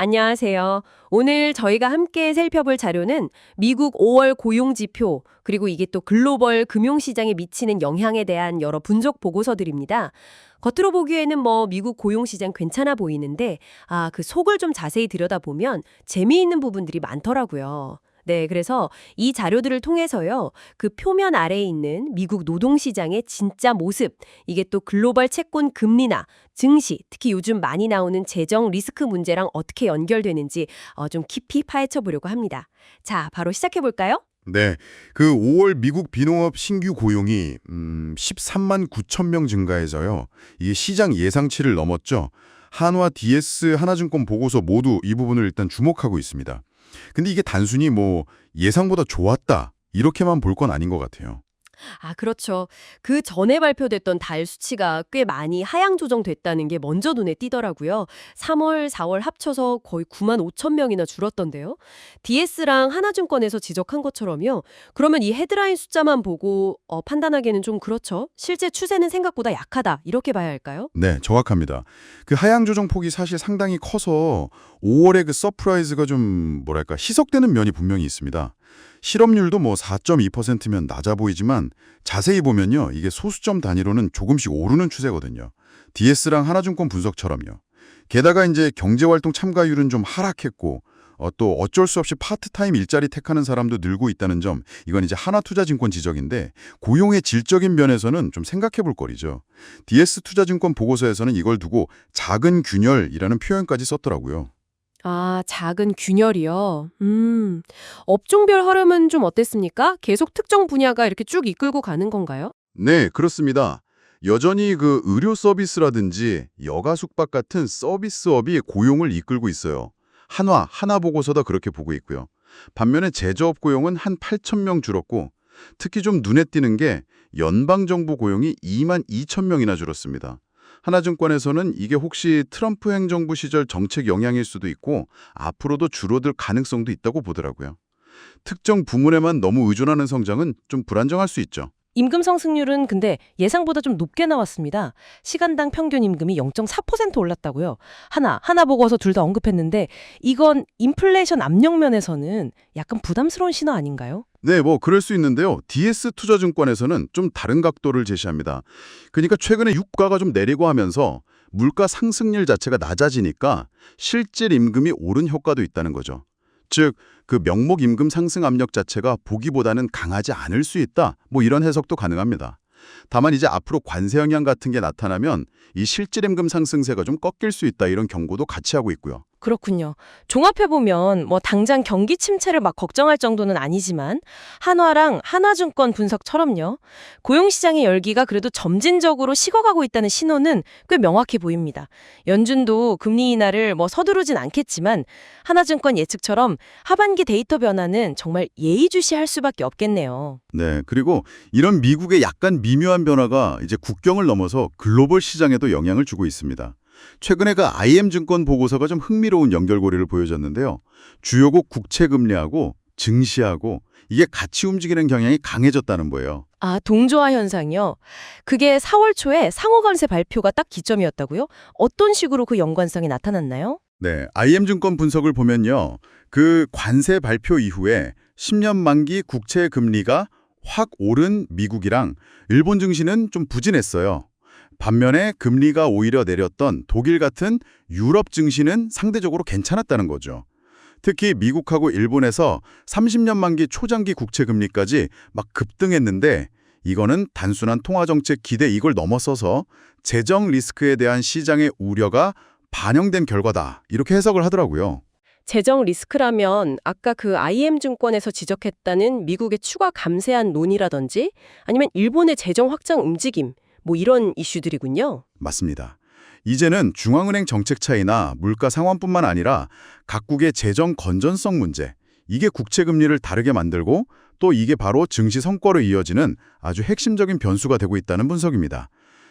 안녕하세요. 오늘 저희가 함께 살펴볼 자료는 미국 5월 고용 지표, 그리고 이게 또 글로벌 금융시장에 미치는 영향에 대한 여러 분석 보고서들입니다. 겉으로 보기에는 뭐 미국 고용시장 괜찮아 보이는데, 아, 그 속을 좀 자세히 들여다보면 재미있는 부분들이 많더라고요. 네, 그래서 이 자료들을 통해서요, 그 표면 아래에 있는 미국 노동시장의 진짜 모습, 이게 또 글로벌 채권 금리나 증시, 특히 요즘 많이 나오는 재정 리스크 문제랑 어떻게 연결되는지 어, 좀 깊이 파헤쳐 보려고 합니다. 자, 바로 시작해 볼까요? 네, 그 5월 미국 비농업 신규 고용이 음, 13만 9천 명 증가해서요. 이게 시장 예상치를 넘었죠. 한화 DS 하나증권 보고서 모두 이 부분을 일단 주목하고 있습니다. 근데 이게 단순히 뭐 예상보다 좋았다 이렇게만 볼 건 아닌 것 같아요. 아, 그렇죠. 그 전에 발표됐던 달 수치가 꽤 많이 하향 조정됐다는 게 먼저 눈에 띄더라고요. 3월, 4월 합쳐서 거의 9만 5천 명이나 줄었던데요. DS랑 하나증권에서 지적한 것처럼요. 그러면 이 헤드라인 숫자만 보고 어, 판단하기에는 좀 그렇죠. 실제 추세는 생각보다 약하다. 이렇게 봐야 할까요? 네, 정확합니다. 그 하향 조정 폭이 사실 상당히 커서 5월에 그 서프라이즈가 좀 뭐랄까 희석되는 면이 분명히 있습니다. 실업률도 뭐 4.2%면 낮아 보이지만 자세히 보면요. 이게 소수점 단위로는 조금씩 오르는 추세거든요. DS랑 하나증권 분석처럼요. 게다가 이제 경제활동 참가율은 좀 하락했고 어, 또 어쩔 수 없이 파트타임 일자리 택하는 사람도 늘고 있다는 점 이건 이제 하나투자증권 지적인데 고용의 질적인 면에서는 좀 생각해 볼 거리죠. DS투자증권 보고서에서는 이걸 두고 작은 균열이라는 표현까지 썼더라고요. 아, 작은 균열이요. 음. 업종별 흐름은 좀 어땠습니까? 계속 특정 분야가 이렇게 쭉 이끌고 가는 건가요? 네, 그렇습니다. 여전히 그 의료 서비스라든지 여가 숙박 같은 서비스업이 고용을 이끌고 있어요. 한화, 하나 보고서도 그렇게 보고 있고요. 반면에 제조업 고용은 한 8천 명 줄었고 특히 좀 눈에 띄는 게 연방정부 고용이 2만 2천 명이나 줄었습니다. 하나증권에서는 이게 혹시 트럼프 행정부 시절 정책 영향일 수도 있고 앞으로도 줄어들 가능성도 있다고 보더라고요. 특정 부문에만 너무 의존하는 성장은 좀 불안정할 수 있죠. 임금 상승률은 근데 예상보다 좀 높게 나왔습니다. 시간당 평균 임금이 0.4% 올랐다고요. 하나, 하나 보고서 둘 다 언급했는데 이건 인플레이션 압력 면에서는 약간 부담스러운 신호 아닌가요? 네, 뭐 그럴 수 있는데요. DS 투자증권에서는 좀 다른 각도를 제시합니다. 그러니까 최근에 유가가 좀 내리고 하면서 물가 상승률 자체가 낮아지니까 실질 임금이 오른 효과도 있다는 거죠. 즉, 그 명목 임금 상승 압력 자체가 보기보다는 강하지 않을 수 있다. 뭐 이런 해석도 가능합니다. 다만 이제 앞으로 관세 영향 같은 게 나타나면 이 실질 임금 상승세가 좀 꺾일 수 있다 이런 경고도 같이 하고 있고요. 그렇군요. 종합해보면 뭐 당장 경기 침체를 막 걱정할 정도는 아니지만 한화랑 하나증권 분석처럼요. 고용시장의 열기가 그래도 점진적으로 식어가고 있다는 신호는 꽤 명확해 보입니다. 연준도 금리 인하를 뭐 서두르진 않겠지만 하나증권 예측처럼 하반기 데이터 변화는 정말 예의주시할 수밖에 없겠네요. 네, 그리고 이런 미국의 약간 미묘한 변화가 이제 국경을 넘어서 글로벌 시장에도 영향을 주고 있습니다. 최근에 그 IM증권 보고서가 좀 흥미로운 연결고리를 보여줬는데요. 주요국 국채금리하고 증시하고 이게 같이 움직이는 경향이 강해졌다는 거예요. 아, 동조화 현상이요? 그게 4월 초에 상호관세 발표가 딱 기점이었다고요? 어떤 식으로 그 연관성이 나타났나요? 네, IM증권 분석을 보면요. 그 관세 발표 이후에 10년 만기 국채 금리가 확 오른 미국이랑 일본 증시는 좀 부진했어요. 반면에 금리가 오히려 내렸던 독일 같은 유럽 증시는 상대적으로 괜찮았다는 거죠. 특히 미국하고 일본에서 30년 만기 초장기 국채 금리까지 막 급등했는데 이거는 단순한 통화정책 기대 이걸 넘어서서 재정 리스크에 대한 시장의 우려가 반영된 결과다. 이렇게 해석을 하더라고요. 재정 리스크라면 아까 그 IM증권에서 지적했다는 미국의 추가 감세한 논의라든지 아니면 일본의 재정 확장 움직임 뭐 이런 이슈들이군요. 맞습니다. 이제는 중앙은행 정책 차이나 물가 상황뿐만 아니라 각국의 재정 건전성 문제, 이게 국채 금리를 다르게 만들고 또 이게 바로 증시 성과로 이어지는 아주 핵심적인 변수가 되고 있다는 분석입니다.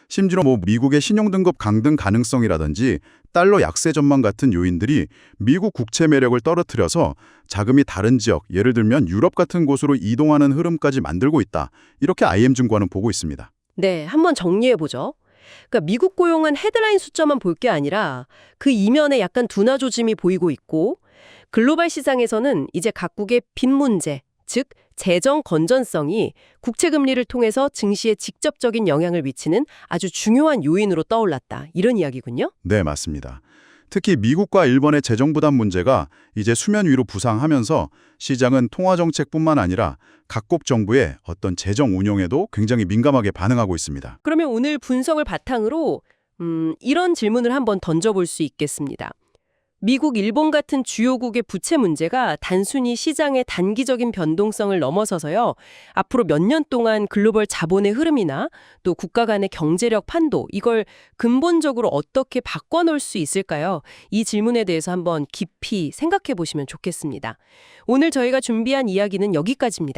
심지어 뭐 미국의 신용등급 강등 가능성이라든지 달러 약세 전망 같은 요인들이 미국 국채 매력을 떨어뜨려서 자금이 다른 지역, 예를 들면 유럽 같은 곳으로 이동하는 흐름까지 만들고 있다. 이렇게 IM증권은 보고 있습니다. 네, 한번 정리해 보죠. 그러니까 미국 고용은 헤드라인 숫자만 볼 게 아니라 그 이면에 약간 둔화 조짐이 보이고 있고 글로벌 시장에서는 이제 각국의 빚 문제, 즉 재정 건전성이 국채 금리를 통해서 증시에 직접적인 영향을 미치는 아주 중요한 요인으로 떠올랐다. 이런 이야기군요. 네, 맞습니다. 특히 미국과 일본의 재정 부담 문제가 이제 수면 위로 부상하면서 시장은 통화 정책뿐만 아니라 각국 정부의 어떤 재정 운용에도 굉장히 민감하게 반응하고 있습니다. 그러면 오늘 분석을 바탕으로 음, 이런 질문을 한번 던져볼 수 있겠습니다. 미국, 일본 같은 주요국의 부채 문제가 단순히 시장의 단기적인 변동성을 넘어서서요. 앞으로 몇 년 동안 글로벌 자본의 흐름이나 또 국가 간의 경제력 판도 이걸 근본적으로 어떻게 바꿔놓을 수 있을까요? 이 질문에 대해서 한번 깊이 생각해 보시면 좋겠습니다. 오늘 저희가 준비한 이야기는 여기까지입니다.